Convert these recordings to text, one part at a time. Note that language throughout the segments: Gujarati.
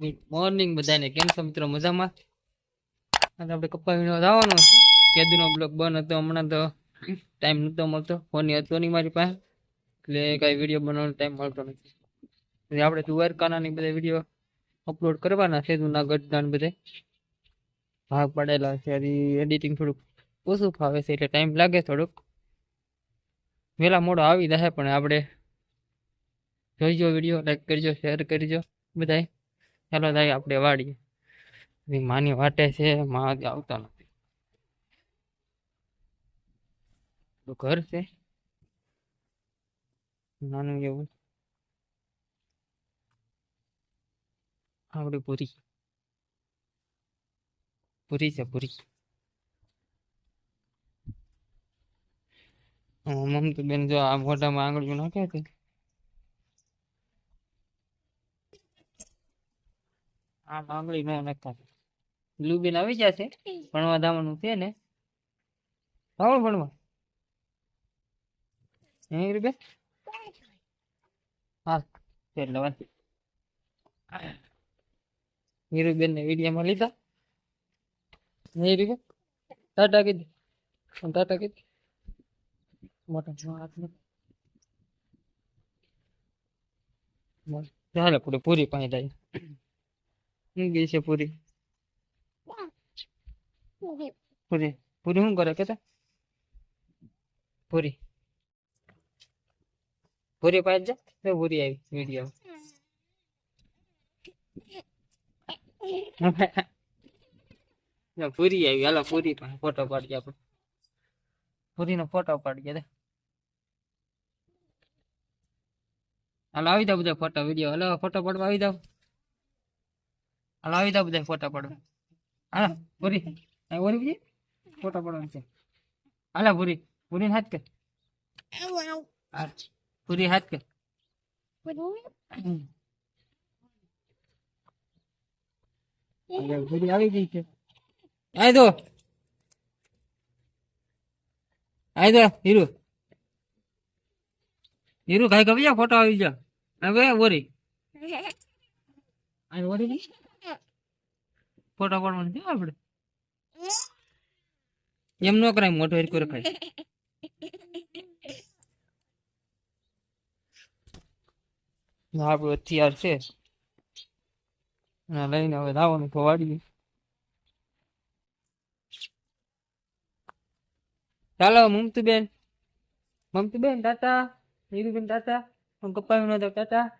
ગુડ મોર્નિંગ બધાને. કેમ છો મિત્રો? મજામાં? આજે આપણે કપ્પા વીણવા જવાનો છે. કેદુનો બ્લોક બંધ હતો, હમણાં તો ટાઈમ નહોતો મળતો. ફોન હતો નહીં મારી પાસે. એટલે કાંઈ વીડિયો બનાવવાનો ટાઈમ મળતો નથી. એટલે આપણે દ્વારકાના ની બધા વીડિયો અપલોડ કરવાના છે જુનાગઢના બધે. ભાગ પાડેલા છે એડિટિંગ થોડુંક ઓછું ફાવે છે, એટલે ટાઈમ લાગે થોડુંક. વહેલા મોડો આવી જશે પણ આપણે જોઈજો વીડિયો લાઈક કરજો શેર કરજો, બધાય. ચાલો થાય આપણે વાડીએ. માની વાટે છે, માં આવતા નથી. ઘર છે? નાનું એવું. આપણે પૂરી. પૂરી છે, પૂરી. મમતું બેન જો આ મોઢામાં આંગળીઓ નાખે છે. આમ આંગળી નો નાખતા લુબેન આવી જશે ભણવા દાવાનું છે ને. આવો ભણવા. હે રૂબેન? હા એટલે વાત નીરુબેન ને વિડીયોમાં લીધા. નીરુબેન રૂબેન? ટાટા કીધી. ટાટા કીધી. મોટા જો હાથ ને ચાલે પૂરે પૂરી પાસે જાય ગઈ છે પૂરી? પૂરી. પૂરી શું કરે કેતા? પૂરી. પૂરી પાસે જા પૂરી આવી વીડિયો પૂરી આવી. હાલો, પૂરી પાસે ફોટો પાડીએ આપણે પૂરીનો ફોટો પાડીએ દે. હાલો, આવી જાવ બધા ફોટો વીડિયો હાલો ફોટો પાડવા આવી જાવ હાલો આવી જાવ બધા ફોટા પાડવા. હા પૂરી ઓરી બીજી? ફોટા પડવાનું છે. હાલા પૂરી પૂરી હાથ કર. પૂરી હાથ કર. પૂરી આવી ગઈ છે. આય દો. આય દો હીરુ. હીરુ ખાઈ કબી ફોટો આવી જા હવે ઓરી. નહીં ફોટો પાડવાનું છે આપણે એમ ન કરાય મોટો હેરકો રખાય. આપણું હથિયાર છે. લઈને હવે લાવવાનું તો ચાલો મમતુબેન. મમતુબેન ટાટા. નીરુબેન ટાટા. હું કપાવી ટાટા.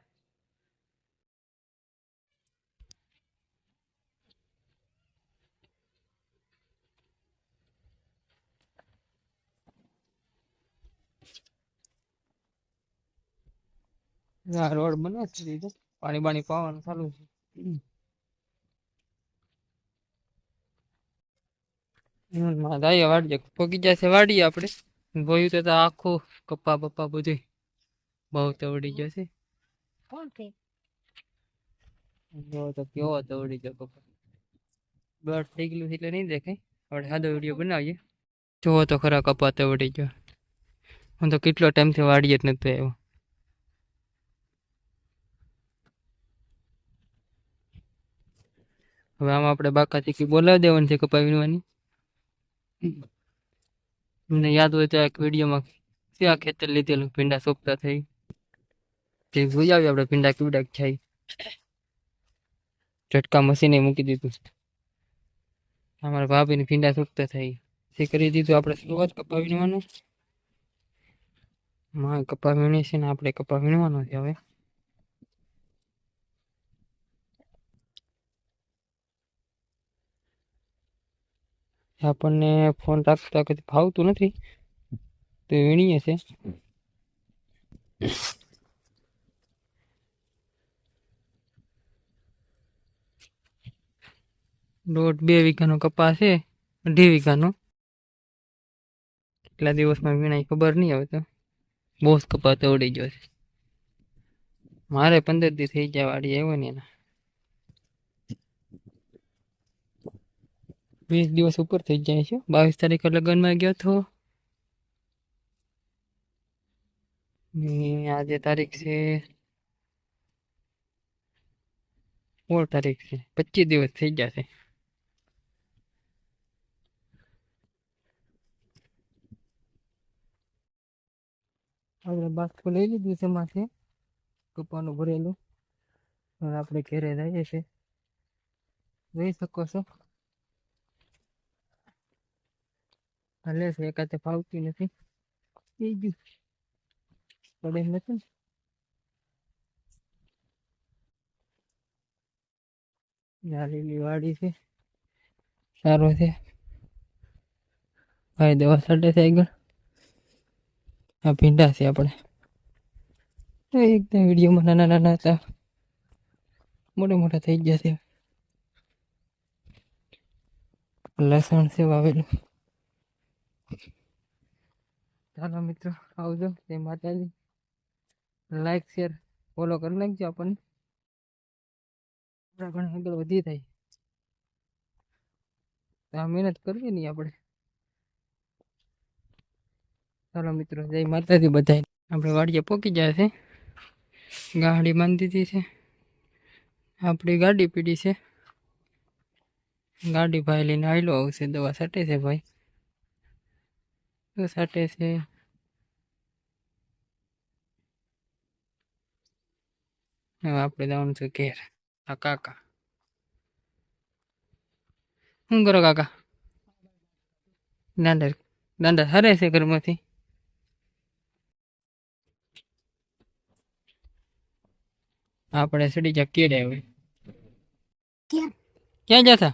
આ રોડ બને છે દીધો પાણી બાણી પાવાનું ચાલુ છે. દાઈ વાડીએ પગી જશે વાડીએ આપણે. ભોયું તો આખું કપ્પા બપ્પા બધું બહુ તવડી જશે તો કેવો તવડી ગયો કપ્પા. બળ થઈ ગયેલું એટલે નહીં દેખાય. આપણે સાદો વીડિયો બનાવીએ. જોવો તો ખરા કપ્પા તવડી ગયો. હું તો કેટલો ટાઈમથી વાડીએ જ નતો આવ્યો. હવે આમાં આપણે બાકા ચીકી બોલાવી દેવાની છે કપાઈ વીણવાની? તમને યાદ હોય તો એક વિડીયોમાં ક્યાં ખેતર લીધેલું ભીંડા સોંપતા થઈ? તે જોઈ આવી આપણે, ભીંડા કેવડા થાય. ઝટકા મશીને મૂકી દીધું અમારા ભાભીને ભીંડા સોંપતા થઈ. તે કરી દીધું આપણે શરૂઆત કપા વીણવાનું. માં કપા વીણે છે ને આપણે કપા વીણવાનો છે હવે. આપણને ફોન રાખતા કદી ફાવતું નથી. તો વીણીએ છે. દોઢ બે વીઘાનો કપાસ છે, અઢી વીઘાનો. કેટલા દિવસમાં વીણાય ખબર નહીં હવે તો. બહુ જ કપાસ તોડી ગયો છે. મારે પંદર દી થઈ જાય વાડી આવ્યો ને એના. વીસ દિવસ ઉપર થઈ જાય છે. બાવીસ તારીખે લગ્નમાં ગયો હતો ને આજે તારીખ છે સોળ તારીખ છે. પચીસ દિવસ થઈ જશે આપણે બાસ્કો લઈ લીધું છે માથે કપાનું ભરેલું. હવે આપણે ઘેરે જઈએ છે જોઈ શકો છો. હાલે છે એકાતે ફાવતી નથી. એ પડે નથી ને. આ વાડી છે. સારો છે. ભાઈ દવા છાંટે છે આ ભીંડા છે આપણે. એકદમ વિડીયોમાં નાના નાના મોટા મોટા થઈ ગયા છે. લસણ છે વાવેલું. ચાલો મિત્રો, આવજો, જય માતાજી. લાઈક શેર ફોલો કરી નાખજો આપણને. આપણા ઘણા આગળ વધી થાય તો આ મહેનત કરવી નહીં આપણે. ચાલો મિત્રો, જય માતાજી બધાય. આપણે વાડીએ પોકી જાય છે. ગાડી બાંધી દીધી છે. આપણી ગાડી પીડી છે. ગાડી ભાઈ લઈને આવેલો આવશે, દવા સાટે છે ભાઈ. તો સાટે છે. હવે આપણે જવાનું છે ઘેર આ કાકા શું કરો કાકા દાંડા દાંડા હરે છે ઘરમાંથી આપણે સડી જા કેડે હવે ક્યાં? જતા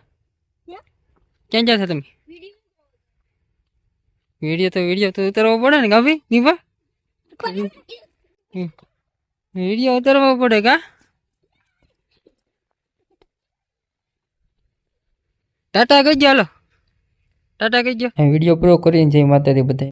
ક્યાં? જતા તમે વીડિયો તો વીડિયો તો ઉતારવો પડે ને ગાભી નીભા વીડિયો ઉતારવો પડે કા? ટાટા કહીજો હાલો. ટાટા કહીજો. વીડિયો પૂરો કરીને જઈ માતાજી બધા